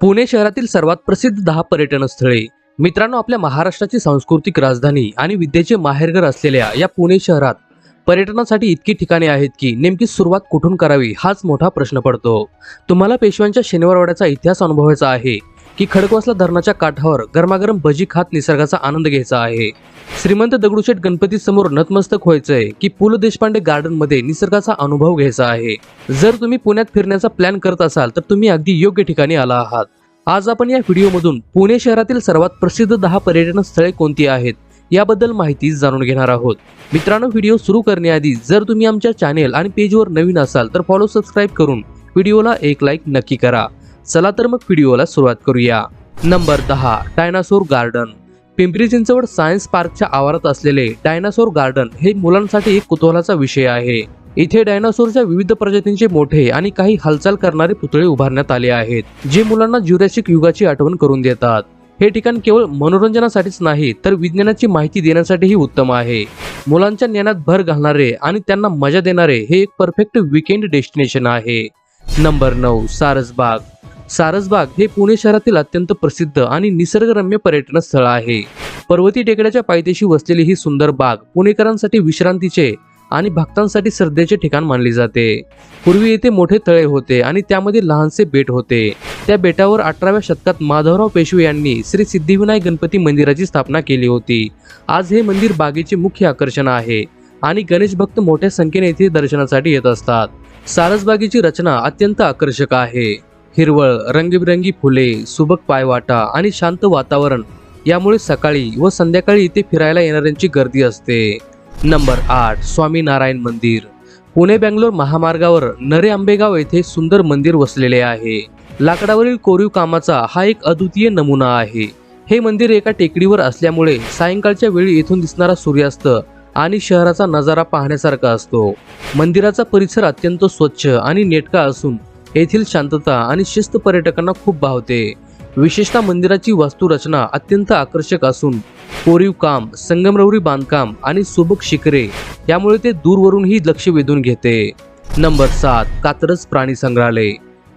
पुणे शहरातील सर्वात प्रसिद्ध दहा पर्यटन स्थळे मित्रांनो आपल्या महाराष्ट्राची सांस्कृतिक राजधानी आणि विद्येचे माहेरघर असलेल्या या पुणे शहरात पर्यटनासाठी इतकी ठिकाणे आहेत की नेमकी सुरुवात कुठून करावी हाच मोठा प्रश्न पडतो. तुम्हाला पेशव्यांच्या शनिवारवाड्याचा इतिहास अनुभवायचा आहे. की खडकवासला धरणाच्या काठावर गरमागरम भजी खात निसर्गाचा आनंद घ्यायचा आहे. श्रीमंत दगडूशेठ गणपती समोर नतमस्तक व्हायचंय की पु ल देशपांडे गार्डनमध्ये निसर्गाचा अनुभव घ्यायचा आहे. जर तुम्ही पुण्यात फिरण्याचा प्लॅन करत असाल तर तुम्ही अगदी योग्य ठिकाणी आला आहात. आज आपण या व्हिडिओमधून पुणे शहरातील सर्वात प्रसिद्ध दहा पर्यटन स्थळे कोणती आहेत याबद्दल माहिती जाणून घेणार आहोत. मित्रांनो व्हिडिओ सुरू करण्याआधी जर तुम्ही आमच्या चॅनेल आणि पेजवर नवीन असाल तर फॉलो सबस्क्राईब करून व्हिडिओला एक लाईक नक्की करा. चला तर मग व्हिडिओला सुरुवात करूया. नंबर दहा dinosaur garden Pimpri Chinchwad science पार्कच्या आवारात असलेले डायनासोर गार्डन हे मुलांसाठी एक कुतूहलाचा विषय आहे. इथे डायनासोरच्या विविध प्रजातींचे मोठे आणि काही हालचाल करणारे पुतळे उभारण्यात आले आहेत जे मुलांना ज्युरॅसिक युगाची आठवण करून देतात. हे ठिकाण केवळ मनोरंजनासाठीच नाही तर विज्ञानाची माहिती देण्यासाठीही उत्तम आहे. मुलांच्या ज्ञानात भर घालणारे आणि त्यांना मजा देणारे हे एक परफेक्ट विकेंड डेस्टिनेशन आहे. नंबर नऊ सारसबाग सारसबाग हे पुणे शहरातील अत्यंत प्रसिद्ध आणि निसर्गरम्य पर्यटन स्थळ आहे. पर्वती टेकड्याच्या पायथ्याशी वसलेली ही सुंदर बाग पुणेकरांसाठी विश्रांतीचे आणि भक्तांसाठी श्रद्धेचे ठिकाण मानले जाते. पूर्वी येथे मोठे तळे होते आणि त्यामध्ये लहानसे बेट होते. त्या बेटावर अठराव्या शतकात माधवराव पेशवे यांनी श्री सिद्धिविनायक गणपती मंदिराची स्थापना केली होती. आज हे मंदिर बागेचे मुख्य आकर्षण आहे आणि गणेश भक्त मोठ्या संख्येने येथे दर्शनासाठी येत असतात. सारसबागेची रचना अत्यंत आकर्षक आहे. हिरवळ रंगीबिरंगी फुले सुबक पायवाटा आणि शांत वातावरण यामुळे सकाळी व संध्याकाळी इथे फिरायला येणाऱ्यांची गर्दी असते. नंबर आठ स्वामीनारायण मंदिर. पुणे बँगलोर महामार्गावर नरे आंबेगाव येथे सुंदर मंदिर वसलेले आहे. लाकडावरील कोरीव कामाचा हा एक अद्वितीय नमुना आहे. हे मंदिर एका टेकडीवर असल्यामुळे सायंकाळच्या वेळी येथून दिसणारा सूर्यास्त आणि शहराचा नजारा पाहण्यासारखा असतो. मंदिराचा परिसर अत्यंत स्वच्छ आणि नेटका असून येथील शांतता आणि शिस्त पर्यटकांना खूप भावते. विशेषतः मंदिराची वास्तुरचना अत्यंत आकर्षक असून कोरीव काम संगमरवरी बांधकाम आणि सुबक शिखरे यामुळे ते दूरवरूनही लक्ष वेधून घेते. नंबर सात कात्रज प्राणी संग्रहालय.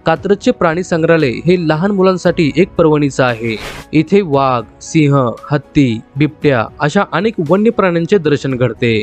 कात्रजचे प्राणी संग्रहालय हे लहान मुलांसाठी एक पर्वणीचं आहे. इथे वाघ सिंह हत्ती बिबट्या अशा अनेक वन्य प्राण्यांचे दर्शन घडते.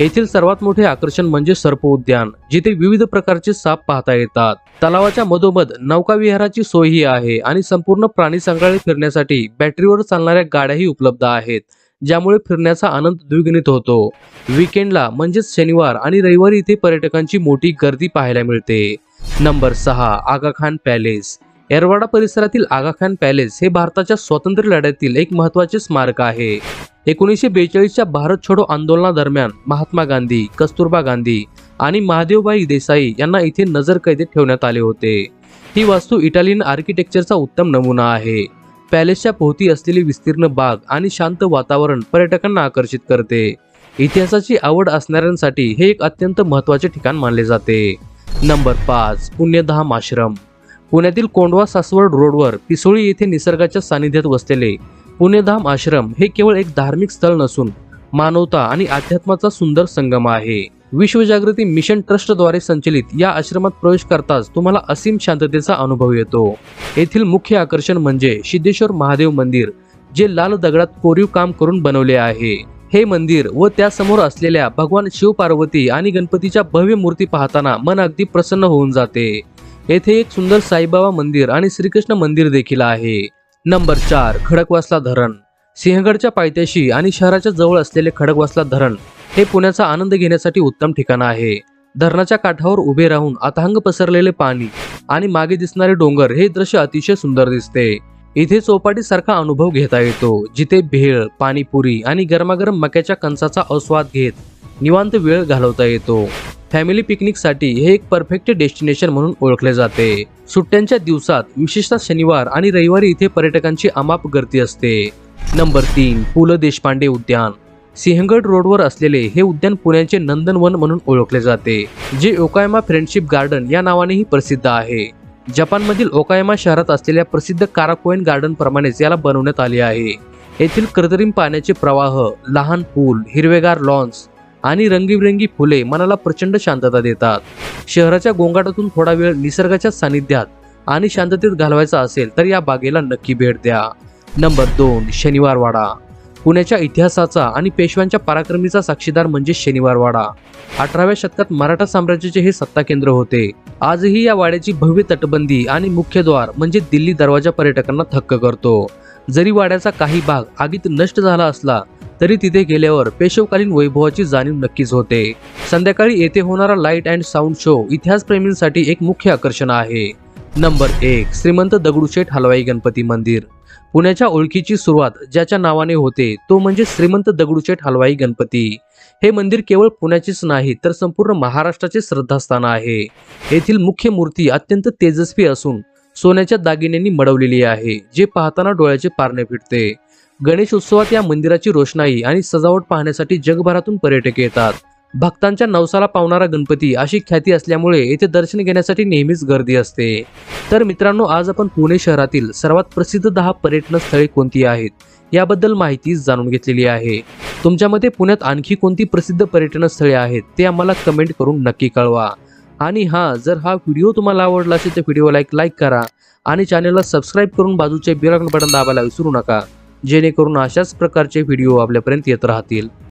येथील सर्वात मोठे आकर्षण म्हणजे सर्प उद्यान जिथे विविध प्रकारचे साप पाहता येतात. तलावाच्या मधोमध नौकाविहाराची सोयही आहे आणि संपूर्ण प्राणी संग्रहालय फिरण्यासाठी बॅटरीवर चालणाऱ्या गाड्याही उपलब्ध आहेत ज्यामुळे फिरण्याचा आनंद द्विगुणित होतो. विकेंडला म्हणजेच शनिवार आणि रविवारी इथे पर्यटकांची मोठी गर्दी पाहायला मिळते. नंबर सहा आगाखान पॅलेस. येरवाडा परिसरातील आगाखान पॅलेस हे भारताच्या स्वातंत्र्य लढ्यातील एक महत्त्वाचे स्मारक आहे. एकोणीसशे बेचाळीसच्या भारत छोडो आंदोलनादरम्यान महात्मा गांधी कस्तुरबा गांधी आणि महादेवबाई देसाई यांना इथे नजर कैदेत ठेवण्यात आले होते. ही वास्तू इटालियन आर्किटेक्चरचा उत्तम नमुना आहे. पॅलेसच्या भोवती असलेली विस्तीर्ण बाग आणि शांत वातावरण पर्यटकांना आकर्षित करते. इतिहासाची आवड असणाऱ्यांसाठी हे एक अत्यंत महत्त्वाचे ठिकाण मानले जाते. नंबर पाच पुण्यधाम आश्रम. पुण्यातील कोंडवा सासवड रोडवर पिसोळी येथे निसर्गाच्या सानिध्यात वसलेले पुण्यधाम आश्रम हे केवळ एक धार्मिक स्थळ नसून मानवता आणि अध्यात्माचा सुंदर संगम आहे. विश्वजागृती मिशन ट्रस्टद्वारे संचलित या आश्रमात प्रवेश करताच तुम्हाला असीम शांततेचा अनुभव येतो. येथील मुख्य आकर्षण म्हणजे सिद्धेश्वर महादेव मंदिर जे लाल दगडात कोरीव काम करून बनवले आहे. हे मंदिर व त्यासमोर असलेल्या भगवान शिव पार्वती आणि गणपतीच्या भव्य मूर्ती पाहताना मन अगदी प्रसन्न होऊन जाते. येथे एक सुंदर साईबाबा मंदिर आणि श्रीकृष्ण मंदिर देखील आहे. नंबर चार खडकवासला धरण. सिंहगडच्या पायथ्याशी आणि शहराच्या जवळ असलेले खडकवासला धरण हे पुण्याचा आनंद घेण्यासाठी उत्तम ठिकाण आहे. धरणाच्या काठावर उभे राहून अथांग पसरलेले पाणी आणि मागे दिसणारे डोंगर हे दृश्य अतिशय सुंदर दिसते. इथे चौपाटीसारखा अनुभव घेता येतो जिथे भेळ पाणीपुरी आणि गरमागरम मक्याच्या कणसाचा आस्वाद घेत निवांत वेळ घालवता येतो. फॅमिली पिकनिकसाठी हे एक परफेक्ट डेस्टिनेशन म्हणून ओळखले जाते. सुट्ट्यांच्या दिवसात विशेषतः शनिवार आणि रविवारी इथे पर्यटकांची अमाप गर्दी असते. नंबर तीन पु ल देशपांडे उद्यान. सिंहगड रोडवर असलेले हे उद्यान पुण्याचे नंदनवन म्हणून ओळखले जाते जे ओकायमा फ्रेंडशिप गार्डन या नावानेही प्रसिद्ध आहे. जपानमधील ओकायमा शहरात असलेल्या प्रसिद्ध काराकोईन गार्डन प्रमाणेच याला बनवण्यात आले आहे. येथील कृत्रिम पाण्याचे प्रवाह लहान पूल हिरवेगार लॉन्स आणि रंगीबिरंगी फुले मनाला प्रचंड शांतता देतात. शहराच्या गोंगाटातून थोडा वेळ निसर्गाच्या सानिध्यात आणि शांततेत घालवायचा असेल तर या बागेला नक्की भेट द्या. नंबर दोन शनिवारवाडा. पुण्याच्या इतिहासाचा आणि पेशव्यांच्या पराक्रमीचा साक्षीदार म्हणजे शनिवारवाडा अठराव्या शतकात मराठा साम्राज्याचे हे सत्ता केंद्र होते. आजही या वाड्याची भव्य तटबंदी आणि मुख्यद्वार म्हणजे दिल्ली दरवाजा पर्यटकांना थक्क करतो. जरी वाड्याचा काही भाग आगीत नष्ट झाला असला तरी तिथे गेल्यावर पेशवकालीन वैभवाची जाणीव नक्कीच होते. संध्याकाळी येथे होणारा लाइट अँड साऊंड शो इतिहासप्रेमींसाठी एक मुख्य आकर्षण आहे. नंबर एक श्रीमंत दगडूशेठ हलवाई गणपती मंदिर. पुण्याच्या ओळखीची सुरुवात ज्याच्या नावाने होते तो म्हणजे श्रीमंत दगडूशेठ हलवाई गणपती. हे मंदिर केवळ पुण्याचेच नाही तर संपूर्ण महाराष्ट्राचे श्रद्धास्थान आहे. येथील मुख्य मूर्ती अत्यंत तेजस्वी असून सोन्याच्या दागिन्यांनी मडवलेली आहे जे पाहताना डोळ्याचे पारणे फिटते. गणेश उत्सवात या मंदिराची रोषणाई आणि सजावट पाहण्यासाठी जगभरातून पर्यटक येतात. भक्तांच्या नवसाला पावणारा गणपती अशी ख्याती असल्यामुळे येथे दर्शन घेण्यासाठी नेहमीच गर्दी असते. तर मित्रांनो आज आपण पुणे शहरातील सर्वात प्रसिद्ध दहा पर्यटन स्थळे कोणती आहेत? याबद्दल माहिती जाणून घेतलेली आहे. तुमच्या मते पुण्यात आणखी कोणती प्रसिद्ध पर्यटन स्थळे आहेत ते आम्हाला कमेंट करून नक्की कळवा. आणि हां जर हा व्हिडिओ तुम्हाला आवडला असेल तर व्हिडिओला एक लाईक करा आणि चॅनलला सबस्क्राईब करून बाजूचे बेल बटन दाबायला विसरू नका जेणेकरून अशाच प्रकारचे व्हिडिओ आपल्यापर्यंत येत राहतील.